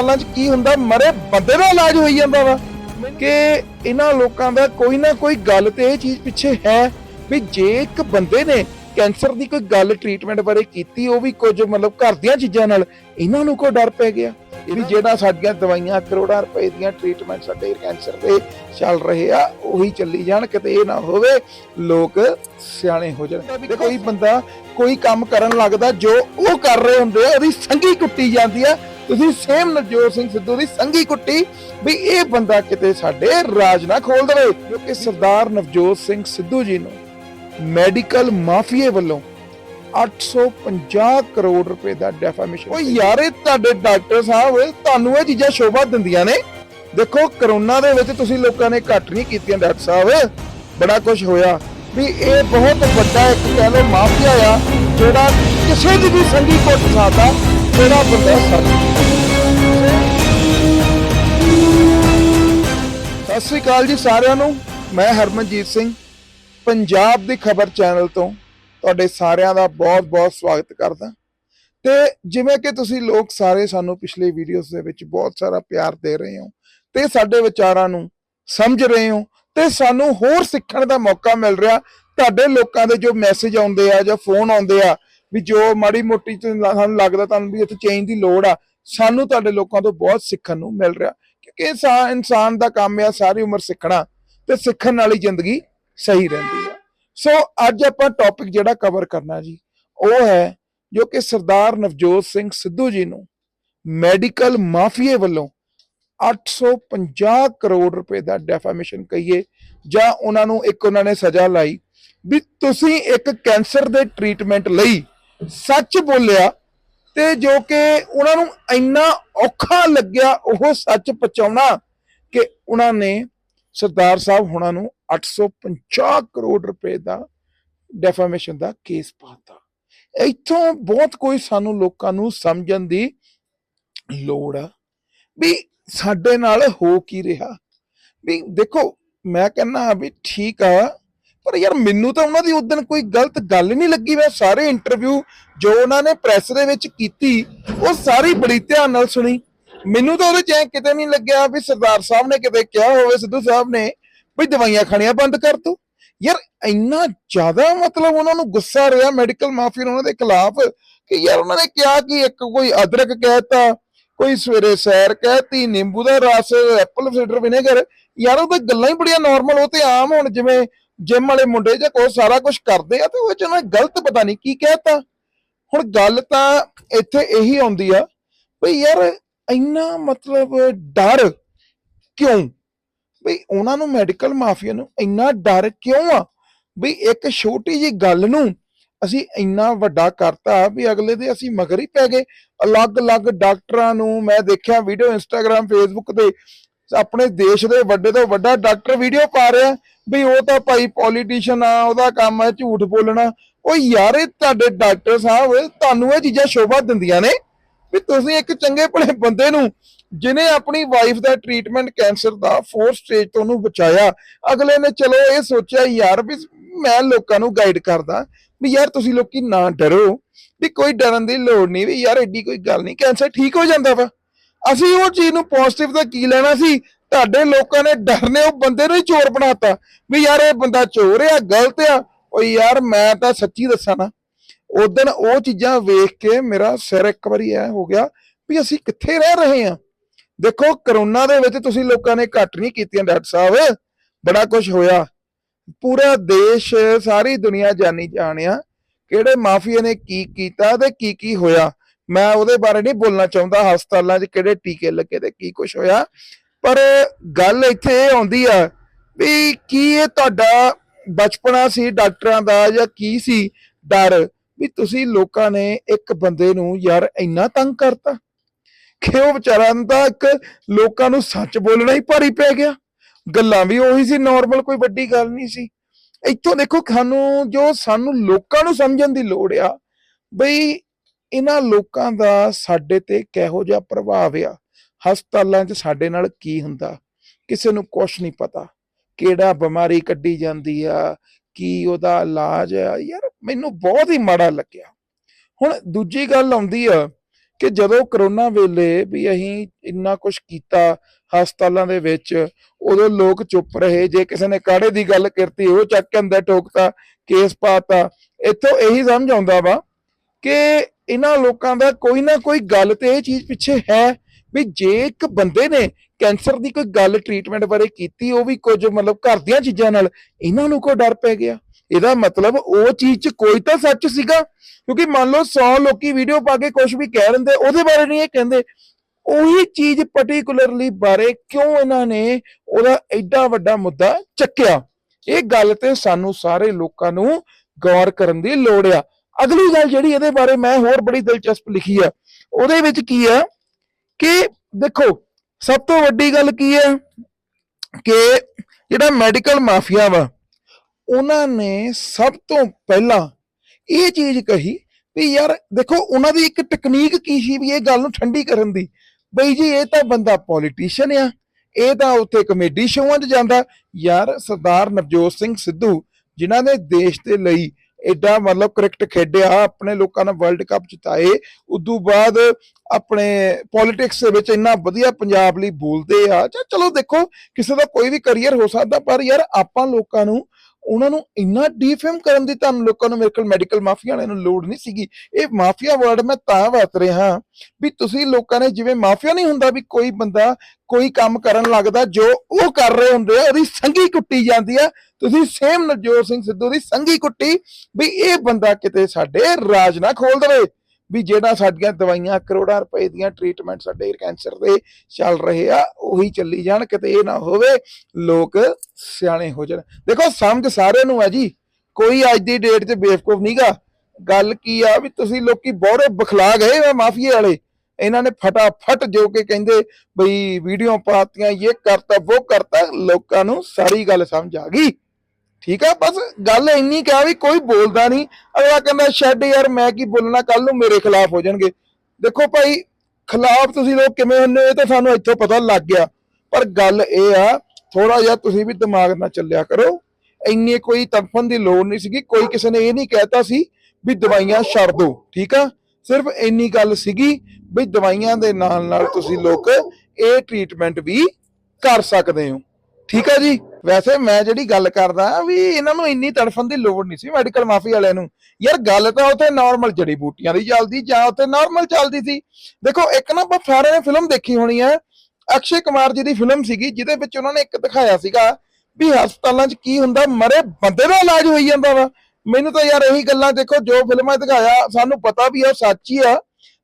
ਹਸਪਤਾਲਾਂ 'ਚ ਕੀ ਹੁੰਦਾ ਮਰੇ ਬੰਦੇ ਦਾ ਇਲਾਜ ਹੋਈ ਜਾਂਦਾ ਵਾ। ਕਿ ਇਹਨਾਂ ਲੋਕਾਂ ਦਾ ਕੋਈ ਨਾ ਕੋਈ ਗੱਲ ਤੇ ਇਹ ਚੀਜ਼ ਪਿੱਛੇ ਹੈ ਵੀ ਜੇ ਇੱਕ ਬੰਦੇ ਨੇ ਕੈਂਸਰ ਦੀ ਕੋਈ ਗੱਲ ਟ੍ਰੀਟਮੈਂਟ ਬਾਰੇ ਕੀਤੀ ਉਹ ਵੀ ਕੁਝ ਮਤਲਬ ਘਰ ਦੀਆਂ ਚੀਜ਼ਾਂ ਨਾਲ ਇਹਨਾਂ ਨੂੰ ਕੋਈ ਡਰ ਪੈ ਗਿਆ? ਇਹ ਵੀ ਜਿਹੜਾ ਸਾਡੀਆਂ ਦਵਾਈਆਂ ਕਰੋੜਾਂ ਰੁਪਏ ਦੀਆਂ ਟ੍ਰੀਟਮੈਂਟ ਸਾਡੇ ਕੈਂਸਰ ਦੇ ਚੱਲ ਰਹੇ ਆ ਉਹੀ ਚੱਲੀ ਜਾਣ ਕਿਤੇ ਇਹ ਨਾ ਹੋਵੇ ਲੋਕ ਸਿਆਣੇ ਹੋ ਜਾਣ। ਤੇ ਕੋਈ ਬੰਦਾ ਕੋਈ ਕੰਮ ਕਰਨ ਲੱਗਦਾ ਜੋ ਉਹ ਕਰ ਰਹੇ ਹੁੰਦੇ ਆ ਉਹਦੀ ਸੰਗੀ ਕੁੱਟੀ ਜਾਂਦੀ ਆ ਤੁਸੀਂ ਸੇਮ ਨਵਜੋਤ ਸਿੰਘ ਸਿੱਧੂ ਦੀ ਸੰਗੀ ਕੁੱਟੀ ਵੀ ਇਹ ਬੰਦਾ ਕਿਤੇ ਸਾਡੇ ਰਾਜ ਨਾ ਖੋਲ ਦੇਵੇ ਕਿਉਂਕਿ ਸਰਦਾਰ ਨਵਜੋਤ ਸਿੰਘ ਸਿੱਧੂ ਜੀ ਨੂੰ ਮੈਡੀਕਲ ਮਾਫੀਏ ਵੱਲੋਂ 850 ਕਰੋੜ ਰੁਪਏ ਦਾ ਡੈਫਾਮੇਸ਼ਨ ਓ ਯਾਰ ਤੁਹਾਡੇ ਡਾਕਟਰ ਸਾਹਿਬ ਤੁਹਾਨੂੰ ਇਹ ਚੀਜ਼ਾਂ ਸ਼ੋਭਾ ਦਿੰਦੀਆਂ ਨੇ। ਦੇਖੋ ਕਰੋਨਾ ਦੇ ਵਿੱਚ ਤੁਸੀਂ ਲੋਕਾਂ ਨੇ ਘੱਟ ਨਹੀਂ ਕੀਤੀਆਂ ਡਾਕਟਰ ਸਾਹਿਬ। ਬੜਾ ਕੁਝ ਹੋਇਆ ਵੀ ਇਹ ਬਹੁਤ ਵੱਡਾ ਇੱਕ ਕਹਿ ਲਓ ਮਾਫੀਆ ਆ ਜਿਹੜਾ ਕਿਸੇ ਦੀ ਵੀ ਸੰਗੀ ਕੁੱਟ ਸਕਦਾ। ਜਿਹੜਾ ਬੰਦਾ ਸਤਿ ਸ੍ਰੀ ਅਕਾਲ ਜੀ ਸਾਰਿਆਂ ਨੂੰ। ਮੈਂ ਹਰਮਨਜੀਤ ਸਿੰਘ, ਪੰਜਾਬ ਦੀ ਖਬਰ ਚੈਨਲ ਤੋਂ ਤੁਹਾਡੇ ਸਾਰਿਆਂ ਦਾ ਬਹੁਤ-ਬਹੁਤ ਸਵਾਗਤ ਕਰਦਾ। ਤੇ ਜਿਵੇਂ ਕਿ ਤੁਸੀਂ ਲੋਕ ਸਾਰੇ ਸਾਨੂੰ ਪਿਛਲੇ ਵੀਡੀਓਜ਼ ਦੇ ਵਿੱਚ ਬਹੁਤ ਸਾਰਾ ਪਿਆਰ ਦੇ ਰਹੇ ਹੋ, ਤੇ ਸਾਡੇ ਵਿਚਾਰਾਂ ਨੂੰ ਸਮਝ ਰਹੇ ਹੋ, ਤੇ ਸਾਨੂੰ ਹੋਰ ਸਿੱਖਣ ਦਾ ਮੌਕਾ ਮਿਲ ਰਿਹਾ। ਤੁਹਾਡੇ ਲੋਕਾਂ ਦੇ ਜੋ ਮੈਸੇਜ ਆਉਂਦੇ ਆ ਜਾਂ ਫੋਨ ਆਉਂਦੇ ਆ ਵੀ ਜੋ ਮਾੜੀ ਮੋਟੀ ਸਾਨੂੰ ਲੱਗਦਾ ਤੁਹਾਨੂੰ ਵੀ ਇੱਥੇ ਚੇਂਜ ਦੀ ਲੋੜ ਆ, ਸਾਨੂੰ ਤੁਹਾਡੇ ਲੋਕਾਂ ਤੋਂ ਬਹੁਤ ਸਿੱਖਣ ਨੂੰ ਮਿਲ ਰਿਹਾ। ਕਿਉਂਕਿ ਇਨਸਾਨ ਇਨਸਾਨ ਦਾ ਕੰਮ ਆ, ਸਾਰੀ ਉਮਰ ਸਿੱਖਣਾ ਤੇ ਸਿੱਖਣ ਵਾਲੀ ਜ਼ਿੰਦਗੀ ਸਹੀ ਰਹਿੰਦੀ ਆ। ਸੋ ਅੱਜ ਆਪਾਂ ਟੌਪਿਕ ਜਿਹੜਾ ਕਵਰ ਕਰਨਾ ਜੀ, ਉਹ ਹੈ ਜੋ ਕਿ ਸਰਦਾਰ ਨਵਜੋਤ ਸਿੰਘ ਸਿੱਧੂ ਜੀ ਨੂੰ ਮੈਡੀਕਲ ਮਾਫੀਏ ਵੱਲੋਂ 850 ਕਰੋੜ ਰੁਪਏ ਦਾ ਡੈਫਾਮੇਸ਼ਨ ਕਹੀਏ, ਜਾਂ ਉਹਨਾਂ ਨੂੰ ਇੱਕ ਉਹਨਾਂ ਨੇ ਸਜ਼ਾ ਲਾਈ ਵੀ ਤੁਸੀਂ ਇੱਕ ਕੈਂਸਰ ਦੇ ਟ੍ਰੀਟਮੈਂਟ ਲਈ ਸੱਚ ਬੋਲਿਆ ਤੇ ਜੋ ਕਿ ਉਹਨਾਂ ਨੂੰ ਇੰਨਾ ਔਖਾ ਲੱਗਿਆ ਉਹ ਸੱਚ ਪਹੁੰਚਾਉਣਾ ਕਿ ਉਹਨਾਂ ਨੇ ਸਰਦਾਰ ਸਾਹਿਬ ਹੁਣਾਂ ਨੂੰ 850 ਕਰੋੜ ਰੁਪਏ ਦਾ ਡੈਫਾਮੇਸ਼ਨ ਦਾ ਕੇਸ ਪਾਤਾ ਇੱਥੋਂ ਬਹੁਤ ਕੋਈ ਸਾਨੂੰ ਲੋਕਾਂ ਨੂੰ ਸਮਝਣ ਦੀ ਲੋੜ ਆ ਵੀ ਸਾਡੇ ਨਾਲ ਹੋ ਕੀ ਰਿਹਾ। ਵੀ ਦੇਖੋ, ਮੈਂ ਕਹਿੰਦਾ ਵੀ ਠੀਕ ਆ ਪਰ ਯਾਰ ਮੈਨੂੰ ਤਾਂ ਉਹਨਾਂ ਦੀ ਉਦੋਂ ਕੋਈ ਗਲਤ ਗੱਲ ਨਹੀਂ ਲੱਗੀ। ਮੈਂ ਸਾਰੇ ਇੰਟਰਵਿਊ ਜੋ ਉਹਨਾਂ ਨੇ ਪ੍ਰੈਸ ਦੇ ਵਿੱਚ ਕੀਤੀ, ਉਹ ਸਾਰੀ ਬੜੀ ਧਿਆਨ ਨਾਲ ਸੁਣੀ। ਮੈਨੂੰ ਤਾਂ ਉਹਦੇ ਚ ਕਿਤੇ ਨਹੀਂ ਲੱਗਿਆ ਵੀ ਸਰਦਾਰ ਸਾਹਿਬ ਨੇ ਕਿਤੇ ਕਿਹਾ ਹੋਵੇ, ਸਿੱਧੂ ਸਾਹਿਬ ਨੇ ਵੀ ਦਵਾਈਆਂ ਖਾਣੀਆਂ ਬੰਦ ਕਰ ਦੋ ਯਾਰ ਇੰਨਾ ਜ਼ਿਆਦਾ ਮਤਲਬ ਉਹਨਾਂ ਨੂੰ ਗੁੱਸਾ ਰਿਹਾ ਮੈਡੀਕਲ ਮਾਫੀਆ ਉਹਨਾਂ ਦੇ ਖਿਲਾਫ ਕਿ ਯਾਰ ਉਹਨਾਂ ਨੇ ਕਿਹਾ ਕਿ ਇੱਕ ਕੋਈ ਅਦਰਕ ਕਹਿਤਾ, ਕੋਈ ਸਵੇਰੇ ਸੈਰ ਕਹਿਤੀ, ਨਿੰਬੂ ਦਾ ਰਸ ਐਪਲ ਸਾਈਡਰ ਵਿਨੇਗਰ ਯਾਰ ਉਹ ਤਾਂ ਗੱਲਾਂ ਹੀ ਬੜੀਆਂ ਨਾਰਮਲ ਉਹ ਤੇ ਆਮ ਹੁਣ, ਜਿਵੇਂ ਜਿਮ ਵਾਲੇ ਮੁੰਡੇ ਜਾਂ ਕੋਈ ਸਾਰਾ ਕੁਝ ਕਰਦੇ ਆ ਤੇ ਉਹ ਚ ਗਲਤ ਪਤਾ ਨਹੀਂ ਕੀ ਕਹਿਤਾ। ਹੁਣ ਗੱਲ ਤਾਂ ਇੱਥੇ ਇਹੀ ਆਉਂਦੀ ਆ ਵੀ ਯਾਰ ਇੰਨਾ ਮਤਲਬ ਡਰ ਕਿਉਂ? ਵੀ ਉਹਨਾਂ ਨੂੰ ਮੈਡੀਕਲ ਮਾਫੀਆ ਨੂੰ ਇੰਨਾ ਡਰ ਕਿਉਂ ਆ? ਵੀ ਇੱਕ ਛੋਟੀ ਜੀ ਗੱਲ ਨੂੰ ਅਸੀਂ ਇੰਨਾ ਵੱਡਾ ਕਰਤਾ ਵੀ ਅਗਲੇ ਦੇ ਅਸੀਂ ਮਗਰ ਹੀ ਪੈ ਗਏ। ਅਲੱਗ-ਅਲੱਗ ਡਾਕਟਰਾਂ ਨੂੰ ਮੈਂ ਦੇਖਿਆ ਵੀਡੀਓ ਇੰਸਟਾਗ੍ਰam ਫੇਸਬੁੱਕ ਤੇ ਆਪਣੇ ਦੇਸ਼ ਦੇ ਵੱਡੇ ਤੋਂ ਵੱਡਾ ਡਾਕਟਰ ਵੀਡੀਓ ਪਾ ਰਿਹਾ ਵੀ ਉਹ ਤਾਂ ਭਾਈ ਪੋਲੀਟੀਸ਼ੀਅਨ ਆ, ਉਹਦਾ ਕੰਮ ਹੈ ਝੂਠ ਬੋਲਣਾ। ਉਹ ਯਾਰ ਇਹ ਤੁਹਾਡੇ ਡਾਕਟਰ ਸਾਹਿਬ ਤੁਹਾਨੂੰ ਇਹ ਚੀਜ਼ਾਂ ਸ਼ੋਭਾ ਦਿੰਦੀਆਂ ਨੇ ਵੀ ਤੁਸੀਂ ਇੱਕ ਚੰਗੇ ਭਲੇ ਬੰਦੇ ਨੂੰ ਜਿਨੇ ਆਪਣੀ ਵਾਈਫ ਦਾ ਟ੍ਰੀਟਮੈਂਟ ਕੈਂਸਰ ਦਾ 4 ਸਟੇਜ ਤੋਂ ਉਹਨੂੰ ਬਚਾਇਆ, ਅਗਲੇ ਨੇ ਚਲੋ ਇਹ ਸੋਚਿਆ ਯਾਰ ਵੀ ਮੈਂ ਲੋਕਾਂ ਨੂੰ ਗਾਈਡ ਕਰਦਾ ਵੀ ਯਾਰ ਤੁਸੀਂ ਲੋਕੀ ਨਾ ਡਰੋ, ਵੀ ਕੋਈ ਡਰਨ ਦੀ ਲੋੜ ਨਹੀਂ, ਵੀ ਯਾਰ ਐਡੀ ਕੋਈ ਗੱਲ ਨਹੀਂ ਕੈਂਸਰ ਠੀਕ ਹੋ ਜਾਂਦਾ ਵਾ। ਅਸੀਂ ਉਹ ਚੀਜ਼ ਨੂੰ ਪੋਜ਼ਿਟਿਵ ਦਾ ਕੀ ਲੈਣਾ ਸੀ? ਤੁਹਾਡੇ ਲੋਕਾਂ ਨੇ ਡਰਨੇ, ਉਹ ਬੰਦੇ ਨੂੰ ਹੀ ਚੋਰ ਬਣਾਤਾ। ਵੀ ਯਾਰ ਇਹ ਬੰਦਾ ਚੋਰ ਆ, ਗਲਤ ਆ। ਓ ਯਾਰ, ਮੈਂ ਤਾਂ ਸੱਚੀ ਦੱਸਾਂ ਨਾ ਉਦੋਂ ਉਹ ਚੀਜ਼ਾਂ ਵੇਖ ਕੇ ਮੇਰਾ ਸਿਰ ਇੱਕ ਵਾਰੀ ਐ ਹੋ ਗਿਆ ਵੀ ਅਸੀਂ ਕਿੱਥੇ ਰਹਿ ਰਹੇ ਹਾਂ। ਦੇਖੋ, ਕਰੋਨਾ ਦੇ ਵਿੱਚ ਤੁਸੀਂ ਲੋਕਾਂ ਨੇ ਘੱਟ ਨਹੀਂ ਕੀਤੀਆਂ, ਡਾਕਟਰ ਸਾਹਿਬ। ਬੜਾ ਕੁਝ ਹੋਇਆ। ਪੂਰਾ ਦੇਸ਼, ਸਾਰੀ ਦੁਨੀਆ ਜਾਣੀ ਜਾਣਿਆ ਕਿਹੜੇ ਮਾਫੀਆ ਨੇ ਕੀ ਕੀਤਾ ਤੇ ਕੀ ਕੀ ਹੋਇਆ। ਮੈਂ ਉਹਦੇ ਬਾਰੇ ਨਹੀਂ ਬੋਲਣਾ ਚਾਹੁੰਦਾ ਹਸਪਤਾਲਾਂ 'ਚ ਕਿਹੜੇ ਟੀਕੇ ਲੱਗੇ ਤੇ ਕੀ ਕੁਝ ਹੋਇਆ। ਪਰ ਗੱਲ ਇੱਥੇ ਇਹ ਆਉਂਦੀ ਆ ਵੀ ਕੀ ਇਹ ਤੁਹਾਡਾ ਬਚਪਨਾ ਸੀ ਡਾਕਟਰਾਂ ਦਾ ਜਾਂ ਕੀ ਸੀ ਡਰ ਵੀ ਤੁਸੀਂ ਲੋਕਾਂ ਨੇ ਇੱਕ ਬੰਦੇ ਨੂੰ ਯਾਰ ਇੰਨਾ ਤੰਗ ਕਰਤਾ। ਕਿ ਉਹ ਵਿਚਾਰਾ ਨੂੰ ਇੱਕ ਲੋਕਾਂ ਨੂੰ ਸੱਚ ਬੋਲਣਾ ਹੀ ਭਾਰੀ ਪੈ ਗਿਆ। ਗੱਲਾਂ ਵੀ ਉਹੀ ਸੀ ਨਾਰਮਲ ਕੋਈ ਵੱਡੀ ਗੱਲ ਨਹੀਂ ਸੀ। ਇੱਥੋਂ ਦੇਖੋ ਸਾਨੂੰ ਜੋ ਸਾਨੂੰ ਲੋਕਾਂ ਨੂੰ ਸਮਝਣ ਦੀ ਲੋੜ ਆ, ਬਈ ਇਹਨਾਂ ਲੋਕਾਂ ਦਾ ਸਾਡੇ ਤੇ ਕਿਹੋ ਜਿਹਾ ਪ੍ਰਭਾਵ ਆ? ਹਸਪਤਾਲਾਂ 'ਚ ਸਾਡੇ ਨਾਲ ਕੀ ਹੁੰਦਾ? ਕਿਸੇ ਨੂੰ ਕੁਝ ਨਹੀਂ ਪਤਾ। ਕਿਹੜਾ ਬਿਮਾਰੀ ਕੱਢੀ ਜਾਂਦੀ ਆ? ਕੀ ਉਹਦਾ ਇਲਾਜ ਆ? ਯਾਰ ਮੈਨੂੰ ਬਹੁਤ ਹੀ ਮਾੜਾ ਲੱਗਿਆ। ਹੁਣ ਦੂਜੀ ਗੱਲ ਆਉਂਦੀ ਆ ਕਿ ਜਦੋਂ ਕਰੋਨਾ ਵੇਲੇ ਵੀ ਅਸੀਂ ਇੰਨਾ ਕੁਝ ਕੀਤਾ ਹਸਪਤਾਲਾਂ ਦੇ ਵਿੱਚ, ਉਦੋਂ ਲੋਕ ਚੁੱਪ ਰਹੇ। ਜੇ ਕਿਸੇ ਨੇ ਕਾੜੇ ਦੀ ਗੱਲ ਕਰਤੀ, ਉਹ ਚੱਕ ਕੇ ਅੰਦਰ ਠੋਕਤਾ, ਕੇਸ ਪਾਤਾ। ਇੱਥੋਂ ਇਹੀ ਸਮਝ ਆਉਂਦਾ ਵਾ ਕਿ ਇਹਨਾਂ ਲੋਕਾਂ ਦਾ ਕੋਈ ਨਾ ਕੋਈ ਗੱਲ ਤੇ ਇਹ ਚੀਜ਼ ਪਿੱਛੇ ਹੈ ਵੀ ਜੇ ਇੱਕ ਬੰਦੇ ਨੇ ਕੈਂਸਰ ਦੀ ਕੋਈ ਗੱਲ ਟ੍ਰੀਟਮੈਂਟ ਬਾਰੇ ਕੀਤੀ, ਉਹ ਵੀ ਕੁਝ ਮਤਲਬ ਘਰ ਦੀਆਂ ਚੀਜ਼ਾਂ ਨਾਲ, ਇਹਨਾਂ ਨੂੰ ਕੋ ਡਰ ਪੈ ਗਿਆ? ਇਹਦਾ ਮਤਲਬ ਉਹ ਚੀਜ਼ 'ਚ ਕੋਈ ਤਾਂ ਸੱਚ ਸੀਗਾ, ਕਿਉਂਕਿ ਮੰਨ ਲਓ 100 ਲੋਕੀ ਵੀਡੀਓ ਪਾ ਕੇ ਕੁਝ ਵੀ ਕਹਿ ਦਿੰਦੇ, ਉਹਦੇ ਬਾਰੇ ਨਹੀਂ ਇਹ ਕਹਿੰਦੇ। ਉਹੀ ਚੀਜ਼ ਪਾਰਟਿਕੂਲਰਲੀ ਬਾਰੇ ਕਿਉਂ ਇਹਨਾਂ ਨੇ ਉਹਦਾ ਐਡਾ ਵੱਡਾ ਮੁੱਦਾ ਚੱਕਿਆ? ਇਹ ਗੱਲ ਤੇ ਸਾਨੂੰ ਸਾਰੇ ਲੋਕਾਂ ਨੂੰ ਗੌਰ ਕਰਨ ਦੀ ਲੋੜ ਆ। ਅਗਲੀ ਗੱਲ ਜਿਹੜੀ ਇਹਦੇ ਬਾਰੇ ਮੈਂ ਹੋਰ ਬੜੀ ਦਿਲਚਸਪ ਲਿਖੀ ਆ, ਉਹਦੇ ਵਿੱਚ ਕੀ ਆ ਕਿ ਦੇਖੋ, ਸਭ ਤੋਂ ਵੱਡੀ ਗੱਲ ਕੀ ਹੈ ਕਿ ਜਿਹੜਾ ਮੈਡੀਕਲ ਮਾਫੀਆ ਵਾ, ਉਹਨਾਂ ਨੇ ਸਭ ਤੋਂ ਪਹਿਲਾਂ ਇਹ ਚੀਜ਼ ਕਹੀ ਵੀ ਯਾਰ ਦੇਖੋ, ਉਹਨਾਂ ਦੀ ਇੱਕ ਟੈਕਨੀਕ ਕੀ ਸੀ ਵੀ ਇਹ ਗੱਲ ਨੂੰ ਠੰਡੀ ਕਰਨ ਦੀ? ਬਈ ਜੀ, ਇਹ ਤਾਂ ਬੰਦਾ ਪੋਲੀਟੀਸ਼ੀਅਨ ਆ, ਇਹ ਤਾਂ ਉੱਥੇ ਕਮੇਡੀ ਸ਼ੋਆਂ 'ਚ ਜਾਂਦਾ। ਯਾਰ ਸਰਦਾਰ ਨਵਜੋਤ ਸਿੰਘ ਸਿੱਧੂ, ਜਿਨ੍ਹਾਂ ਨੇ ਦੇਸ਼ ਦੇ ਲਈ ਐਡਾ ਮਤਲਬ ਕ੍ਰਿਕਟ ਖੇਡਿਆ, ਆਪਣੇ ਲੋਕਾਂ ਨੇ ਵਰਲਡ ਕੱਪ ਜਿਤਾਏ, ਉਦੋਂ ਬਾਅਦ ਆਪਣੇ ਪੋਲਿਟਿਕਸ ਦੇ ਵਿੱਚ ਇੰਨਾ ਵਧੀਆ ਪੰਜਾਬ ਲਈ ਬੋਲਦੇ ਆ ਚਾ ਚਲੋ ਦੇਖੋ, ਕਿਸੇ ਦਾ ਕੋਈ ਵੀ ਕੈਰੀਅਰ ਹੋ ਸਕਦਾ, ਪਰ ਯਾਰ ਆਪਾਂ ਲੋਕਾਂ ਨੂੰ ਉਹਨਾਂ ਨੂੰ ਇੰਨਾ ਡੀਫੇਮ ਕਰਨ ਦੀ ਤੁਹਾਨੂੰ ਲੋਕਾਂ ਨੂੰ ਮੇਰੇ ਕੋਲ ਮੈਡੀਕਲ ਮਾਫੀਆ ਵਾਲਿਆਂ ਨੂੰ ਲੋੜ ਨਹੀਂ ਸੀਗੀ। ਇਹ ਮਾਫੀਆ ਵਰਡ ਮੈਂ ਤਾਂ ਵਰਤ ਰਿਹਾ ਵੀ ਤੁਸੀਂ ਲੋਕਾਂ ਨੇ ਜਿਵੇਂ ਮਾਫੀਆ ਨਹੀਂ ਹੁੰਦਾ ਵੀ ਕੋਈ ਬੰਦਾ ਕੋਈ ਕੰਮ ਕਰਨ ਲੱਗਦਾ ਜੋ ਉਹ ਕਰ ਰਹੇ ਹੁੰਦੇ ਆ, ਉਹਦੀ ਸੰਗੀ ਕੁੱਟੀ ਜਾਂਦੀ ਆ। ਤੁਸੀਂ ਸੇਮ ਨਵਜੋਤ ਸਿੰਘ ਸਿੱਧੂ ਦੀ ਸੰਗੀ ਕੁੱਟੀ ਵੀ ਇਹ ਬੰਦਾ ਕਿਤੇ ਸਾਡੇ ਰਾਜ ਨਾ ਖੋਲ ਦੇਵੇ। ਵੀ ਜਿਹੜਾ ਸਾਡੀਆਂ ਦਵਾਈਆਂ ਕਰੋੜਾਂ ਰੁਪਏ ਦੀਆਂ ਟ੍ਰੀਟਮੈਂਟ ਸਾਡੇ ਕੈਂਸਰ ਦੇ ਚੱਲ ਰਹੇ ਆ, ਉਹੀ ਚੱਲੀ ਜਾਣ, ਕਿਤੇ ਇਹ ਨਾ ਹੋਵੇ ਲੋਕ ਸਿਆਣੇ ਹੋ ਜਾਣ। ਦੇਖੋ, ਸਮਝ ਸਾਰਿਆਂ ਨੂੰ ਆ ਜੀ। ਕੋਈ ਅੱਜ ਦੀ ਡੇਟ 'ਚ ਬੇਵਕੂਫ ਨਹੀਂਗਾ ਗੱਲ ਕੀ ਆ ਵੀ ਤੁਸੀਂ ਲੋਕੀ ਬਹੁਰੇ ਬਖਲਾ ਗਏ ਵਾ ਮਾਫੀਏ ਵਾਲੇ। ਇਹਨਾਂ ਨੇ ਫਟਾਫਟ ਜੋ ਕਿ ਕਹਿੰਦੇ ਬਈ ਵੀਡੀਓ ਪਾਤੀਆਂ, ਇਹ ਕਰਤਾ ਉਹ ਕਰਤਾ, ਲੋਕਾਂ ਨੂੰ ਸਾਰੀ ਗੱਲ ਸਮਝ ਆ ਗਈ। ਠੀਕ ਆ? ਬਸ ਗੱਲ ਇੰਨੀ ਕਿਹਾ ਵੀ ਕੋਈ ਬੋਲਦਾ ਨਹੀਂ। ਅਗਲਾ ਕਹਿੰਦਾ ਛੱਡ ਯਾਰ, ਮੈਂ ਕੀ ਬੋਲਣਾ? ਕੱਲ ਨੂੰ ਮੇਰੇ ਖਿਲਾਫ ਹੋ ਜਾਣਗੇ। ਦੇਖੋ ਭਾਈ, ਖਿਲਾਫ ਤੁਸੀਂ ਲੋਕ ਕਿਵੇਂ ਹੁੰਦੇ ਹੋ? ਇਹ ਤਾਂ ਸਾਨੂੰ ਇੱਥੋਂ ਪਤਾ ਲੱਗ ਗਿਆ। ਪਰ ਗੱਲ ਇਹ ਆ ਥੋੜਾ ਜਿਹਾ ਤੁਸੀਂ ਵੀ ਦਿਮਾਗ ਨਾਲ ਚੱਲਿਆ ਕਰੋ। ਇੰਨੀ ਕੋਈ ਤੜਫਣ ਦੀ ਲੋੜ ਨਹੀਂ ਸੀਗੀ। ਕੋਈ ਕਿਸੇ ਨੇ ਇਹ ਨਹੀਂ ਕਹਿਤਾ ਸੀ ਵੀ ਦਵਾਈਆਂ ਛੱਡ ਦਿਓ ਠੀਕ ਆ? ਸਿਰਫ ਇੰਨੀ ਗੱਲ ਸੀਗੀ ਵੀ ਦਵਾਈਆਂ ਦੇ ਨਾਲ ਨਾਲ ਤੁਸੀਂ ਲੋਕ ਇਹ ਟ੍ਰੀਟਮੈਂਟ ਵੀ ਕਰ ਸਕਦੇ ਹੋ। ਠੀਕ ਆ ਜੀ? ਵੈਸੇ ਮੈਂ ਜਿਹੜੀ ਗੱਲ ਕਰਦਾ ਵੀ ਇਹਨਾਂ ਨੂੰ ਇੰਨੀ ਤੜਫਣ ਦੀ ਲੋੜ ਨਹੀਂ ਸੀ ਮੈਡੀਕਲ ਮਾਫੀ ਵਾਲਿਆਂ ਨੂੰ। ਯਾਰ ਗੱਲ ਤਾਂ ਉੱਥੇ ਨਾਰਮਲ ਜੜੀ ਬੂਟੀਆਂ ਦੀ ਚੱਲਦੀ ਜਾਂ ਉੱਥੇ ਨਾਰਮਲ ਚੱਲਦੀ ਸੀ। ਦੇਖੋ, ਇੱਕ ਨਾ ਆਪਾਂ ਸਾਰਿਆਂ ਨੇ ਫਿਲਮ ਦੇਖੀ ਹੋਣੀ ਹੈ। ਅਕਸ਼ੇ ਕੁਮਾਰ ਜੀ ਦੀ ਫਿਲਮ ਸੀਗੀ, ਜਿਹਦੇ ਵਿੱਚ ਉਹਨਾਂ ਨੇ ਇੱਕ ਦਿਖਾਇਆ ਸੀਗਾ ਵੀ ਹਸਪਤਾਲਾਂ 'ਚ ਕੀ ਹੁੰਦਾ, ਮਰੇ ਬੰਦੇ ਦਾ ਇਲਾਜ ਹੋਈ ਜਾਂਦਾ ਵਾ। ਮੈਨੂੰ ਤਾਂ ਯਾਰ ਇਹੀ ਗੱਲਾਂ ਦੇਖੋ, ਜੋ ਫਿਲਮਾਂ ਦਿਖਾਇਆ, ਸਾਨੂੰ ਪਤਾ ਵੀ ਆ, ਸੱਚ ਹੀ ਆ।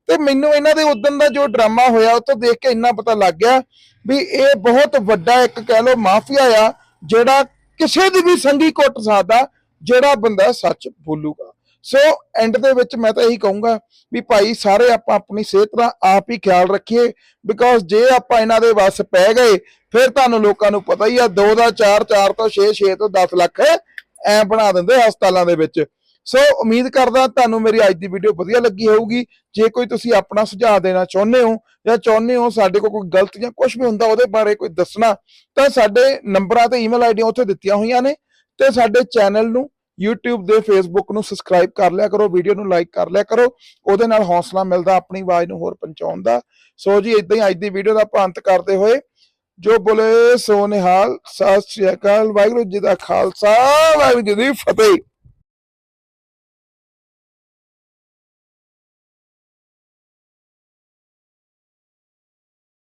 ਤੇ ਮੈਨੂੰ ਇਹਨਾਂ ਦੇ ਉਦੋਂ ਦਾ ਜੋ ਡਰਾਮਾ ਹੋਇਆ, ਉਹ ਤੋਂ ਦੇਖ ਕੇ ਇੰਨਾ ਪਤਾ ਲੱਗ ਗਿਆ ਵੀ ਇਹ ਬਹੁਤ ਵੱਡਾ ਇੱਕ ਕਹਿ ਲਓ ਮਾਫੀਆ ਆ, ਜਿਹੜਾ ਕਿਸੇ ਦੀ ਵੀ ਸੰਗੀ ਕੁੱਟ ਸਕਦਾ, ਜਿਹੜਾ ਬੰਦਾ ਸੱਚ ਬੋਲੂਗਾ। ਸੋ ਐਂਡ ਦੇ ਵਿੱਚ ਮੈਂ ਤਾਂ ਇਹੀ ਕਹੂੰਗਾ ਵੀ ਭਾਈ, ਸਾਰੇ ਆਪਾਂ ਆਪਣੀ ਸਿਹਤ ਦਾ ਆਪ ਹੀ ਖਿਆਲ ਰੱਖੀਏ ਬਿਕੋਜ਼ ਜੇ ਆਪਾਂ ਇਹਨਾਂ ਦੇ ਵੱਸ ਪੈ ਗਏ, ਫਿਰ ਤੁਹਾਨੂੰ ਲੋਕਾਂ ਨੂੰ ਪਤਾ ਹੀ ਆ 2 ਦਾ 4 4 ਤੋਂ 6 6 ਤੋਂ 10 ਲੱਖ ਐ ਬਣਾ ਦਿੰਦੇ ਹਸਪਤਾਲਾਂ ਦੇ ਵਿੱਚ। ਸੋ ਉਮੀਦ ਕਰਦਾ ਤੁਹਾਨੂੰ ਮੇਰੀ ਅੱਜ ਦੀ ਵੀਡੀਓ ਵਧੀਆ ਲੱਗੀ ਹੋਊਗੀ। ਜੇ ਕੋਈ ਤੁਸੀਂ ਆਪਣਾ ਸੁਝਾਅ ਦੇਣਾ ਚਾਹੁੰਦੇ ਹੋ ਜਾਂ ਚਾਹੁੰਦੇ ਹੋ ਸਾਡੇ ਕੋਲ ਕੋਈ ਗਲਤ ਜਾਂ ਕੁਝ ਵੀ ਹੁੰਦਾ ਉਹਦੇ ਬਾਰੇ ਕੋਈ ਦੱਸਣਾ, ਤਾਂ ਸਾਡੇ ਨੰਬਰਾਂ ਤੇ ਈਮੇਲ ਆਈਡੀਆਂ ਉੱਥੇ ਦਿੱਤੀਆਂ ਹੋਈਆਂ ਨੇ ਤੇ ਸਾਡੇ ਚੈਨਲ ਨੂੰ YouTube ਦੇ Facebook ਨੂੰ ਸਬਸਕ੍ਰਾਈਬ ਕਰ ਲਿਆ ਕਰੋ ਵੀਡੀਓ ਨੂੰ ਲਾਈਕ ਕਰ ਲਿਆ ਕਰੋ, ਉਹਦੇ ਨਾਲ ਹੌਸਲਾ ਮਿਲਦਾ, ਆਪਣੀ ਆਵਾਜ਼ ਨੂੰ ਹੋਰ ਪਹੁੰਚਾਉਣ ਦਾ। ਸੋ ਜੀ ਇਦਾਂ ਹੀ ਅੱਜ ਦੀ ਵੀਡੀਓ ਦਾ ਆਪਾਂ ਅੰਤ ਕਰਦੇ ਹੋਏ ਜੋ ਬੋਲੇ ਸੋ ਨਿਹਾਲ, ਸਤਿ ਸ਼੍ਰੀ ਅਕਾਲ, ਵਾਹਿਗੁਰੂ ਜੀ ਦਾ ਖਾਲਸਾ, ਵਾਹਿਗੁਰੂ ਜੀ ਦੀ ਫਤਿਹ।